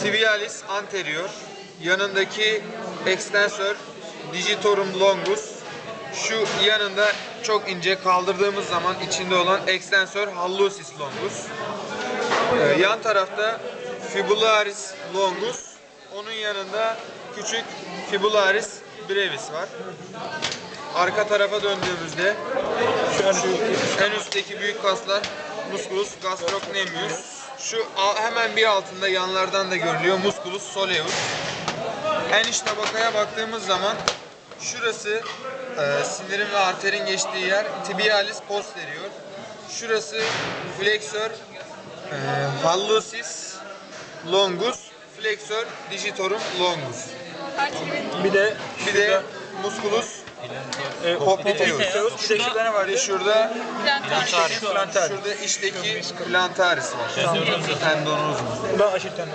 Tibialis anterior. Yanındaki extensor digitorum longus. Şu yanında çok ince kaldırdığımız zaman içinde olan extensor hallucis longus. Ee, yan tarafta fibularis longus. Onun yanında küçük fibularis brevis var. Arka tarafa döndüğümüzde şu en üstteki büyük kaslar musculus gastrocnemius. Şu hemen bir altında yanlardan da görülüyor musculus soleus. En iç tabakaya baktığımız zaman şurası e, sinirin ve arterin geçtiği yer tibialis posterior. Şurası flexor e, hallucis longus, flexor digitorum longus. Bir de Bir de musculus e, popliteus. popliteus. Bir de şurada ne var? Bir de şurada Plantar. şurada içteki plantaris var. Tendonozum. Bu da aşil tendon.